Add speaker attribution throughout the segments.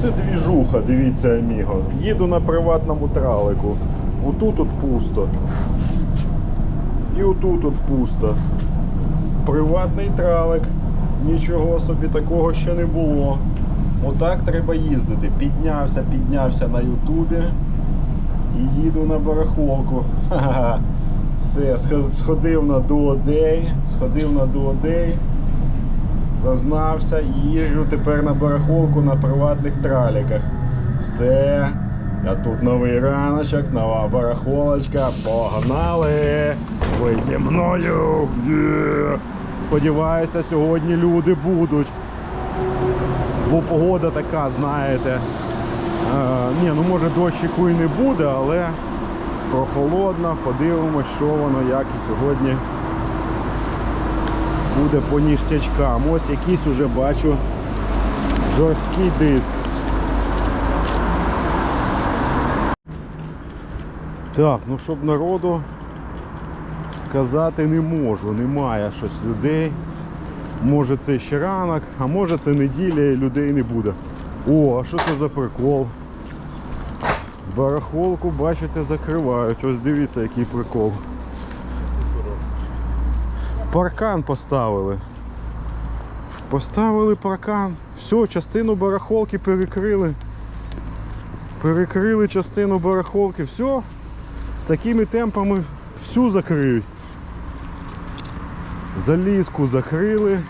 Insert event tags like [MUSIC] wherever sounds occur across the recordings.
Speaker 1: Оце двіжуха, дивіться, аміго. Їду на приватному тралику. Отут тут пусто. І отут тут пусто. Приватний тралик. Нічого собі такого ще не було. Отак треба їздити. Піднявся, піднявся на Ютубі і їду на барахолку. [LAUGHS] Ха-ха. Все, сходив на Дуодей, сходив на Дуодей, зазнався їжджу тепер на барахолку на приватних траліках. Все. А тут новий раночок, нова барахолочка. Погнали! Ви зі мною! Є! Сподіваюся, сьогодні люди будуть. Бо погода така, знаєте. Е, ні, ну може дощику і не буде, але прохолодно. Подивимось, що воно, як і сьогодні буде по ніштячкам. Ось якийсь уже бачу жорсткий диск. Так, ну щоб народу сказати не можу, немає щось людей. Може це ще ранок, а може це неділя і людей не буде. О, а що це за прикол? Барахолку, бачите, закривають. Ось дивіться, який прикол. Паркан поставили. Поставили паркан. Все, частину барахолки перекрили. Перекрили частину барахолки. Все. З такими темпами всю закриють. Залізку закрили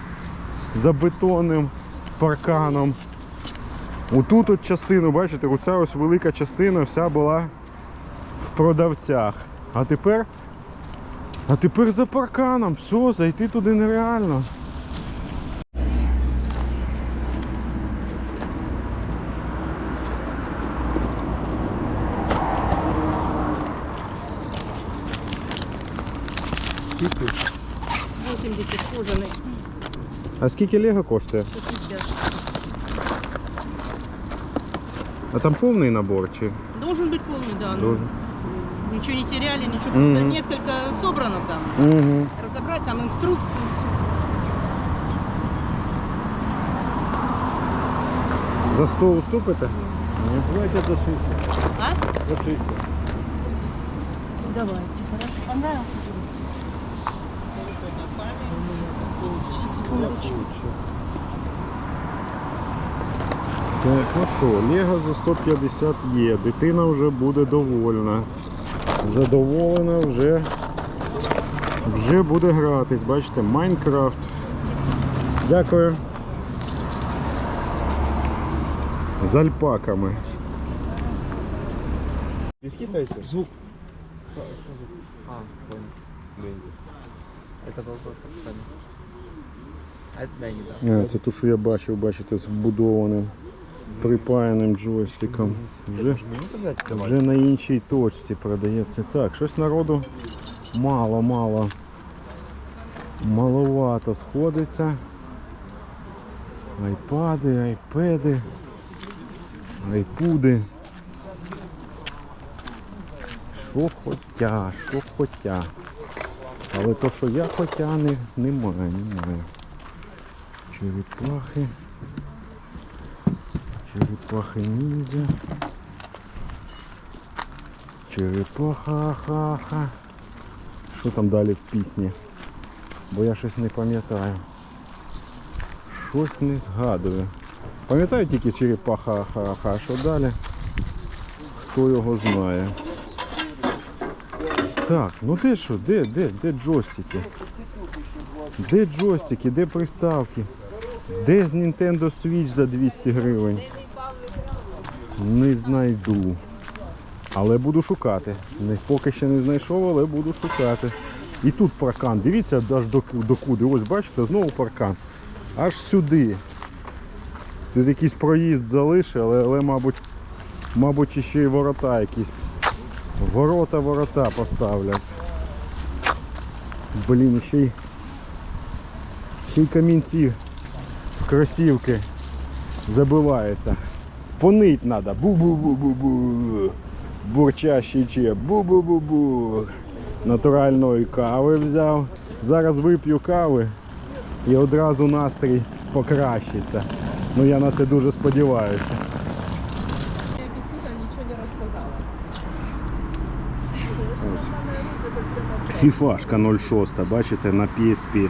Speaker 1: за бетонним парканом. Отут от частину, бачите, оця ось велика частина вся була в продавцях. А тепер, а тепер за парканом, все, зайти туди нереально. Скільки?
Speaker 2: 80 кожаний,
Speaker 1: А скільки Лего коштує?
Speaker 2: 150.
Speaker 1: А там повний набор чи?
Speaker 2: Должен быть полный, да. ну,
Speaker 1: Должен.
Speaker 2: Ничего не теряли, ничего.
Speaker 1: Мгм.
Speaker 2: Просто несколько собрано там.
Speaker 1: Угу.
Speaker 2: Разобрать там инструкцию.
Speaker 1: За 100 уступите? Ні. Давайте за 60.
Speaker 2: А?
Speaker 1: За 60.
Speaker 2: Давайте, хорошо. Понравился?
Speaker 1: Так, ну що, Лего за 150 є. Дитина вже буде довольна. Задоволена вже. Вже буде гратись, бачите, Майнкрафт. Дякую. З альпаками.
Speaker 3: Не скидывайте? Звук. Что, что звук? А, понял. Бенди. Это был тот камень. А это Бенди, да.
Speaker 1: А, це те, що я бачив, бачите, з вбудованим припаяним джойстиком. Вже, вже на іншій точці продається. Так, щось народу мало, мало. Маловато сходиться. Айпади, айпеди, айпуди. Що хотя, що хотя. Але то, що я хотя, не, немає, немає. Черепахи. Черепахи ніндзя. Черепаха ха-ха. Що там далі в пісні? Бо я щось не пам'ятаю. Щось не згадую. Пам'ятаю тільки черепаха ха-ха, що далі? Хто його знає. Так, ну де що? Де, де, де джойстики? Де джойстики, де приставки? Де Nintendo Switch за 200 гривень? Не знайду. Але буду шукати. Поки ще не знайшов, але буду шукати. І тут паркан. Дивіться аж до, до. Ось бачите, знову паркан. Аж сюди. Тут якийсь проїзд залишив, але, але мабуть, мабуть, ще й ворота якісь. Ворота, ворота поставлять. Блін, ще й, ще й камінці в кросівки забиваються поныть надо. Бу-бу-бу-бу-бу. Бурчащий чеп. Бу-бу-бу-бу. Натуральної кави взяв. Зараз вип'ю кави і одразу настрій покращиться. Ну я на це дуже сподіваюся. Фіфашка 06, бачите, на PSP.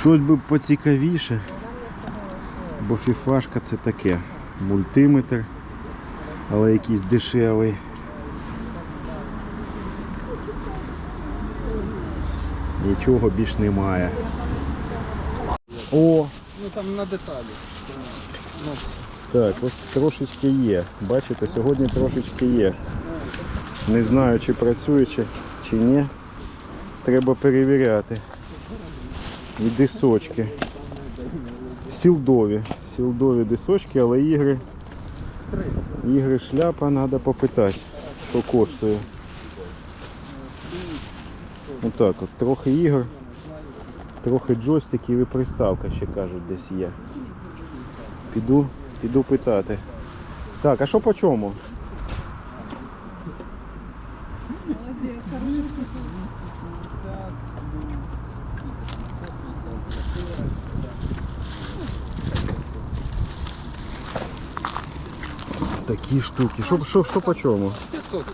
Speaker 1: Щось би поцікавіше. Бо фіфашка це таке. Мультиметр, але якийсь дешевий. Нічого більш немає. О,
Speaker 3: Ну там на деталі.
Speaker 1: так, ось трошечки є. Бачите, сьогодні трошечки є. Не знаю, чи працює, чи, чи ні. Треба перевіряти. І дисочки. Сілдові. Сілдові дисочки, але ігри. Ігри шляпа, треба попитати, що коштує. Отак от, трохи ігор, трохи джойстиків і приставка ще кажуть десь є. Піду, піду питати. Так, а що по чому? Такі штуки. Що, що, що по чому?
Speaker 3: 500.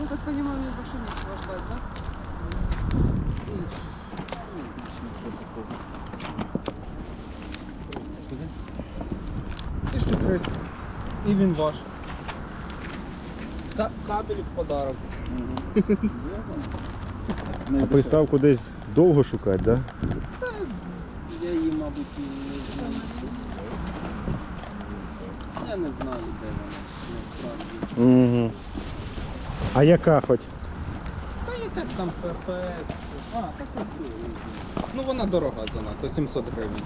Speaker 4: Ну, так понимаю, мне больше нечего ждать, да?
Speaker 3: Тисячу 300. І він ваш. Та кабель в подарок.
Speaker 1: А приставку десь довго шукати, так? Да?
Speaker 3: Я її, мабуть, і не знаю. Я не знаю, де вона. Насправді.
Speaker 1: Угу. А яка хоч?
Speaker 3: Та якась там ППС. А, так ось. Ну вона дорога занадто, 700 гривень.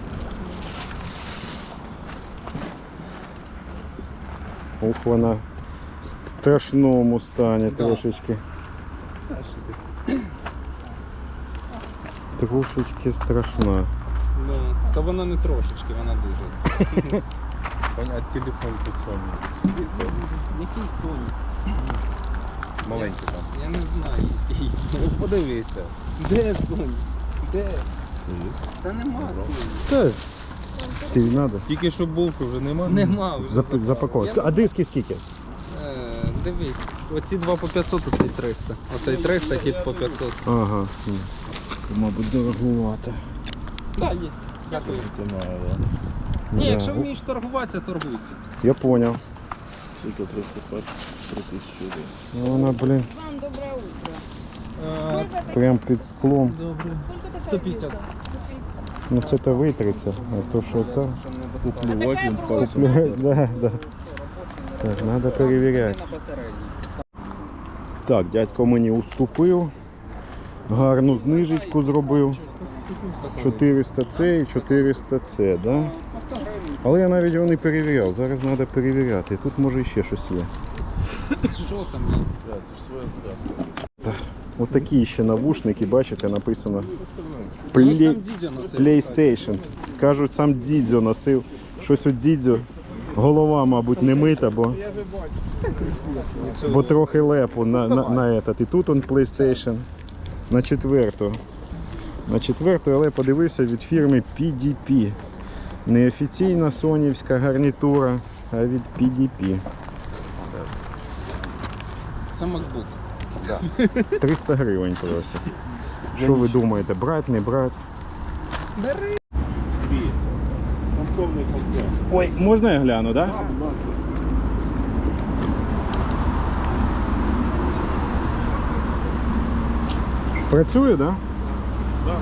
Speaker 1: Ух, вона в страшному стані
Speaker 3: Да.
Speaker 1: трошечки.
Speaker 3: Та що ти?
Speaker 1: Трошечки страшна.
Speaker 3: Ну, та вона не трошечки, вона дуже. [LAUGHS]
Speaker 5: Понять телефон тут Sony.
Speaker 3: Який Sony?
Speaker 5: Маленький там.
Speaker 3: Я не знаю, який. Ну, подивися. Де Sony? Де? Та нема Sony.
Speaker 1: Та, ти надо.
Speaker 5: Тільки що був, що вже нема.
Speaker 3: Нема вже.
Speaker 1: Зап-. А диски скільки?
Speaker 3: Е, Дивись, оці два по 500, оцей 300. Оцей 300, кіт по 500.
Speaker 1: Ага. Мабуть, дороговато.
Speaker 3: Так, є. Дякую.
Speaker 5: Немає,
Speaker 3: Ні,
Speaker 1: Да.
Speaker 3: якщо вмієш торгуватися, торгуйся.
Speaker 1: Я понял.
Speaker 5: Скільки 300 3000.
Speaker 1: Ну, Вона, блін,
Speaker 4: Вам доброе утро.
Speaker 3: Е,
Speaker 1: прям під склом.
Speaker 3: Добре.
Speaker 4: Сколько такая
Speaker 3: 150.
Speaker 1: Ну це то витриться, а то що там.
Speaker 5: Куплювати він пальцем.
Speaker 1: Да, да. Так, треба перевіряти. Так, дядько мені уступив. Гарну знижечку зробив. 400 це і 400 це, да? Але я навіть його не перевіряв. Зараз треба перевіряти. Тут може ще щось є.
Speaker 3: Що там є?
Speaker 5: Да, це ж своя зарядка.
Speaker 1: Отакі ще навушники, бачите, написано
Speaker 3: Ну, носив.
Speaker 1: PlayStation. Кажуть, сам Дідзьо носив. Щось у Дідзьо. Голова, мабуть, не мита, бо, бо трохи лепу на, на, на этот. І тут он PlayStation. На четверту. На четверту, але подивився від фірми PDP. Не офіційна сонівська гарнітура, а від PDP.
Speaker 3: Це MacBook.
Speaker 1: 300 гривень просить. Що ви думаєте, брати, не брати?
Speaker 3: Бери.
Speaker 1: Ой, можна я гляну, так? Да? Працює, так? Да?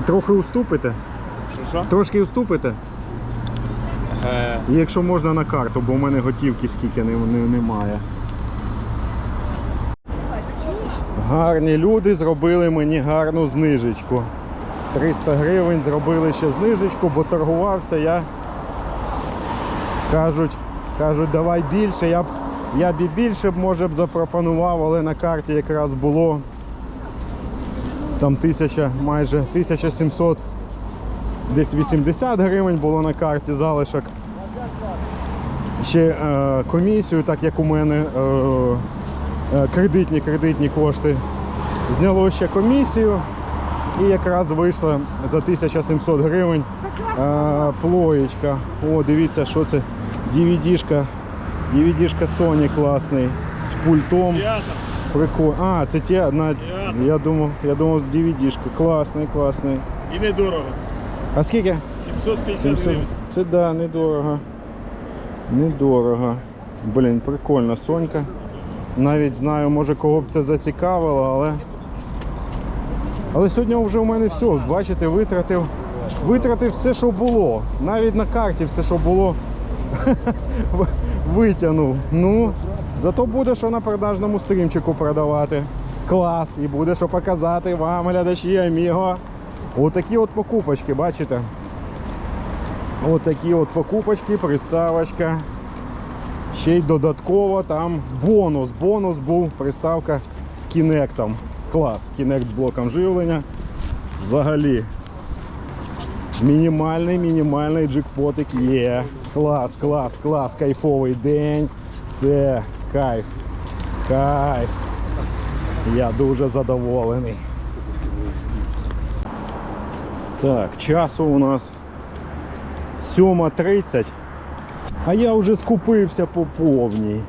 Speaker 1: А трохи уступите?
Speaker 5: Що що?
Speaker 1: Трошки уступите?
Speaker 5: Е,
Speaker 1: Якщо можна на карту, бо в мене готівки скільки не, не, немає. Гарні люди зробили мені гарну знижечку. 300 гривень зробили ще знижечку, бо торгувався я. Кажуть, кажуть, давай більше. Я б, я б і більше б може б запропонував, але на карті якраз було там тисяча, майже 1700, десь 80 гривень було на карті залишок ще е, комісію, так як у мене е, е, кредитні кредитні кошти. Зняло ще комісію і якраз вийшло за 1700 гривень е, плоєчка. О, дивіться, що це. DVD-шка. DVD-шка Sony класний. З пультом. Прикольно. А, це те, на...
Speaker 5: Театр.
Speaker 1: я думав, я думав, DVD-шка. Класний, класний.
Speaker 5: І недорого.
Speaker 1: А скільки?
Speaker 5: 750
Speaker 1: 700.
Speaker 5: гривень.
Speaker 1: Це да, недорого. Недорого. Блін, прикольно, Сонька. Навіть знаю, може кого б це зацікавило, але. Але сьогодні вже у мене все, бачите, витратив. Витратив все, що було. Навіть на карті все, що було, [LAUGHS] витягнув. Ну, зато буде що на продажному стрімчику продавати. Клас! І буде що показати вам, глядачі, аміго. Отакі от покупочки, бачите? От такі от покупочки, приставочка. Ще й додатково там бонус. Бонус був приставка з кінектом. Клас. Кінект з блоком живлення. Взагалі. Мінімальний, мінімальний джекпотик є. Клас, клас, клас, кайфовий день. Все, кайф. Кайф. Я дуже задоволений. Так, часу у нас 7.30, а я вже скупився по повній.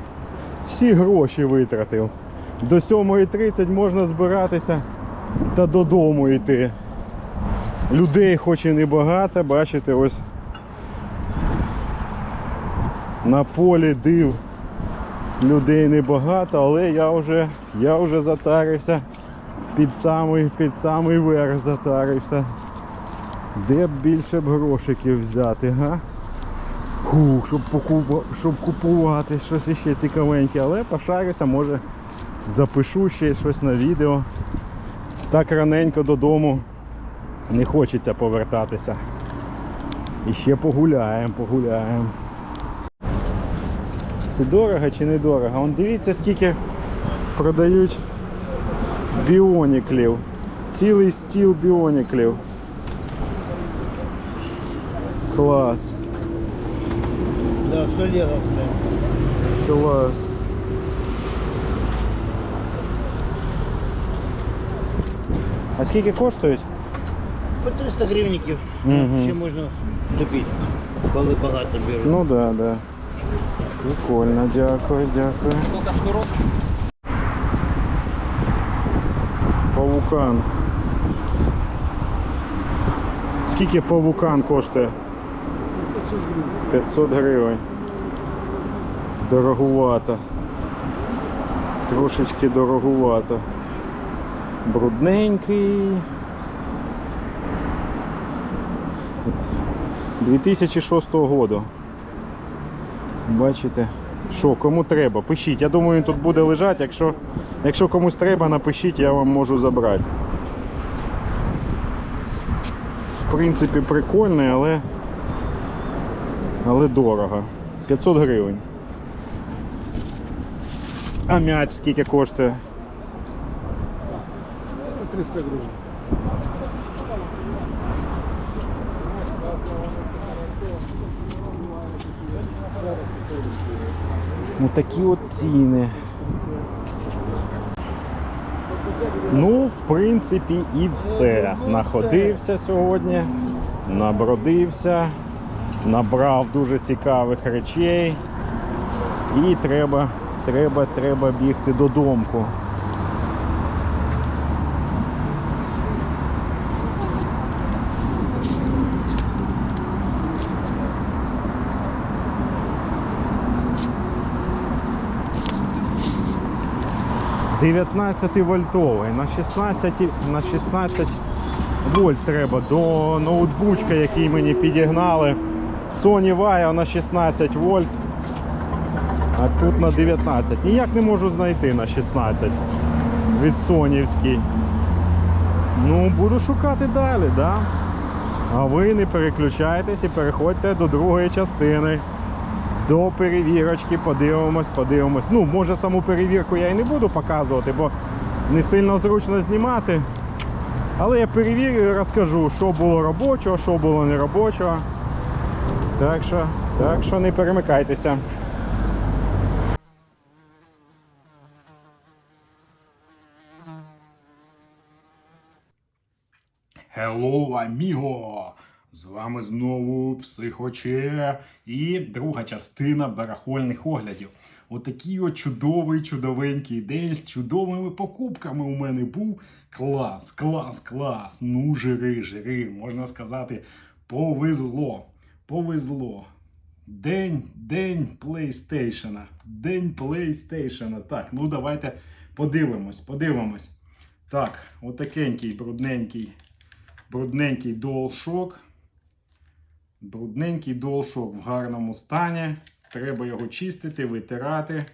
Speaker 1: Всі гроші витратив. До 7.30 можна збиратися та додому йти. Людей хоч і небагато, бачите, ось на полі див людей небагато, але я вже, я вже затарився під самий, під самий верх затарився. Де б більше б грошиків взяти, га? Фух, щоб, покупа, щоб купувати щось іще цікавеньке, але пошарюся, може запишу ще щось на відео. Так раненько додому не хочеться повертатися. І ще погуляємо, погуляємо. Це дорого чи не дорого? Вон дивіться, скільки продають біоніклів. Цілий стіл біоніклів. Клас.
Speaker 5: Да, все леговское.
Speaker 1: Клас. А скільки коштують?
Speaker 6: По 300 гривників
Speaker 1: Мгм.
Speaker 6: ще можна вступити, коли багато беруть.
Speaker 1: Ну да, да. Прикольно, дякую, дякую. Павукан. Скільки павукан коштує? 500 гривень. Дорогувато. Трошечки дорогувато. Брудненький. 2006 року. Бачите? Що, кому треба, пишіть. Я думаю, він тут буде лежати. Якщо, якщо комусь треба, напишіть, я вам можу забрати. В принципі, прикольний, але, але дорого. 500 гривень. А м'яч скільки коштує?
Speaker 5: 300 гривень.
Speaker 1: Ну такі от ціни. Ну, в принципі, і все. Находився сьогодні, набродився, набрав дуже цікавих речей. І треба, треба, треба бігти додому. – 19 вольтовий. На 16, на 16 вольт треба до ноутбучка, який мені підігнали. Sony Vaio на 16 вольт. А тут на 19. Ніяк не можу знайти на 16 від Сонівський. Ну, буду шукати далі, да? А ви не переключайтесь і переходьте до другої частини до перевірочки, подивимось, подивимось. Ну, може саму перевірку я і не буду показувати, бо не сильно зручно знімати. Але я перевірю і розкажу, що було робочого, що було неробочого. Так що, Так що не перемикайтеся. Hello, amigo! З вами знову Психоче і друга частина барахольних оглядів. Отакий от чудовий, чудовенький день з чудовими покупками у мене був. Клас, клас, клас. Ну, жири, жири, можна сказати, повезло. Повезло. День, день PlayStation. День PlayStation. Так, ну давайте подивимось, подивимось. Так, отакенький брудненький, брудненький DualShock. Брудненький DualShock в гарному стані. Треба його чистити, витирати.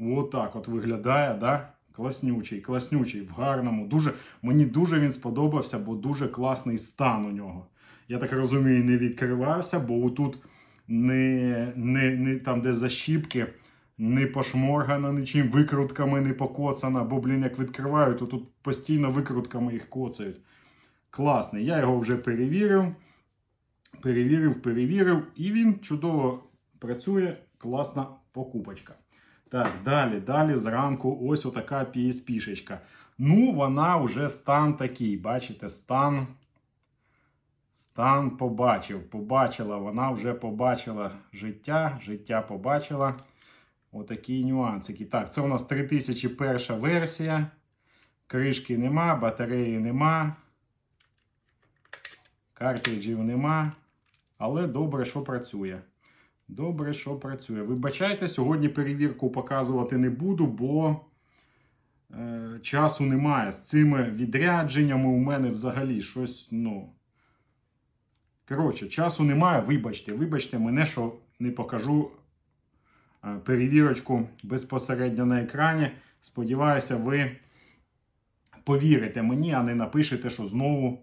Speaker 1: Отак от виглядає, да? Класнючий, класнючий, в гарному. Дуже, мені дуже він сподобався, бо дуже класний стан у нього. Я так розумію, не відкривався, бо отут не, не, не там, де защіпки, не пошморгана нічим, викрутками не покоцана, бо, блін, як відкриваю, то тут постійно викрутками їх коцають. Класний. Я його вже перевірив. Перевірив, перевірив, і він чудово працює. Класна покупочка. Так, далі, далі зранку ось отака PSP-шечка. Ну, вона вже стан такий. Бачите, стан. Стан побачив. Побачила, вона вже побачила життя. Життя побачила. Отакі нюансики. Так, це у нас 3001 версія. Кришки нема, батареї нема. Картриджів нема. Але добре, що працює. Добре, що працює. Вибачайте, сьогодні перевірку показувати не буду, бо е, часу немає. З цими відрядженнями у мене взагалі щось, ну. Коротше, часу немає. Вибачте, вибачте мене, що не покажу е, перевірочку безпосередньо на екрані. Сподіваюся, ви повірите мені, а не напишете, що знову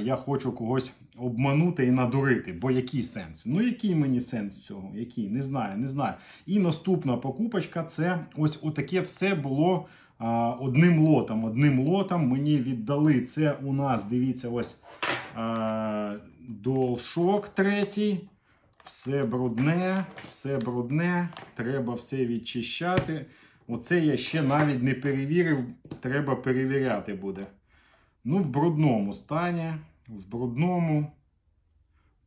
Speaker 1: я хочу когось обманути і надурити. Бо який сенс? Ну, який мені сенс цього? Який? Не знаю, не знаю. І наступна покупочка це ось отаке все було одним лотом. Одним лотом мені віддали. Це у нас, дивіться, ось DualShock 3. Все брудне, все брудне, треба все відчищати. Оце я ще навіть не перевірив, треба перевіряти буде. Ну, в брудному стані, в брудному.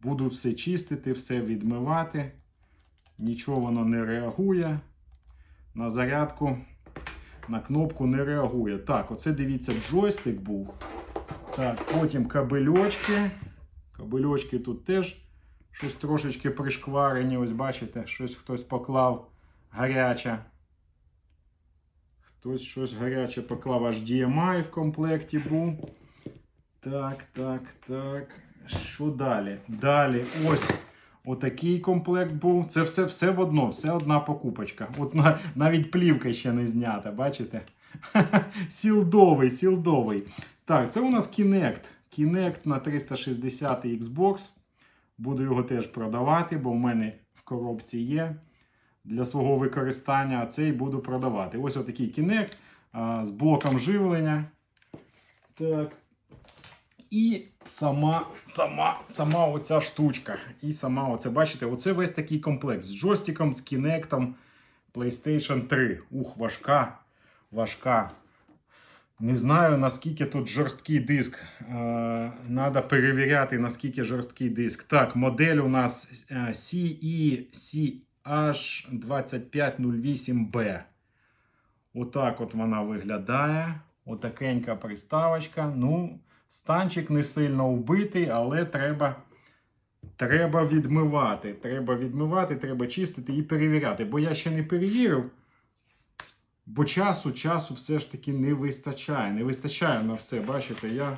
Speaker 1: Буду все чистити, все відмивати. Нічого воно не реагує. На зарядку, на кнопку не реагує. Так, оце дивіться, джойстик був. Так, потім кабельочки. Кабельочки тут теж щось трошечки пришкварені. Ось бачите, щось хтось поклав гаряче. Хтось щось гаряче поклав HDMI в комплекті був. Так, так, так. Що далі? Далі ось отакий комплект був. Це все все в одно, все одна покупочка. От навіть плівка ще не знята, бачите? [LAUGHS] Сілдовий, сілдовий. Так, це у нас Kinect. Kinect на 360 Xbox. Буду його теж продавати, бо в мене в коробці є для свого використання, а цей буду продавати. Ось отакий а, з блоком живлення. Так. І сама, сама, сама оця штучка. І сама оце, бачите, оце весь такий комплект з джойстиком, з Kinect, PlayStation 3. Ух, важка, важка. Не знаю, наскільки тут жорсткий диск. Надо перевіряти, наскільки жорсткий диск. Так, модель у нас е, CE CH2508B. Отак от вона виглядає. Отакенька приставочка. Ну, станчик не сильно вбитий, але треба, треба відмивати. Треба відмивати, треба чистити і перевіряти. Бо я ще не перевірив. Бо часу, часу все ж таки не вистачає. Не вистачає на все. Бачите, я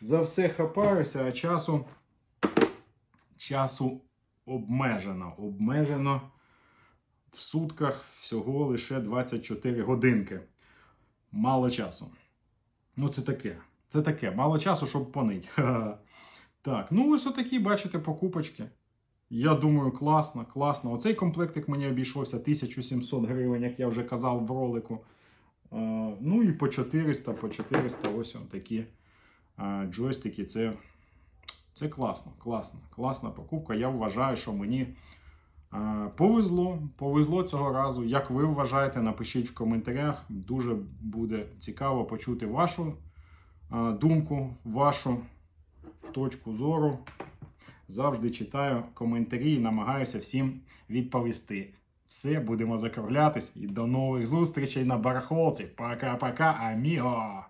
Speaker 1: за все хапаюся, а часу, часу обмежено. Обмежено в сутках всього лише 24 годинки. Мало часу. Ну, це таке. Це таке. Мало часу, щоб понить. Так, ну ось отакі, бачите, покупочки. Я думаю, класно, класно. Оцей комплектик мені обійшовся 1700 гривень, як я вже казав в ролику. Ну і по 400, по 400 ось такі джойстики. Це, це класно, класно, класна покупка. Я вважаю, що мені повезло, повезло цього разу. Як ви вважаєте, напишіть в коментарях. Дуже буде цікаво почути вашу думку, вашу точку зору. Завжди читаю коментарі і намагаюся всім відповісти. Все, будемо закруглятись і до нових зустрічей на барахолці. Пока-пока, аміго!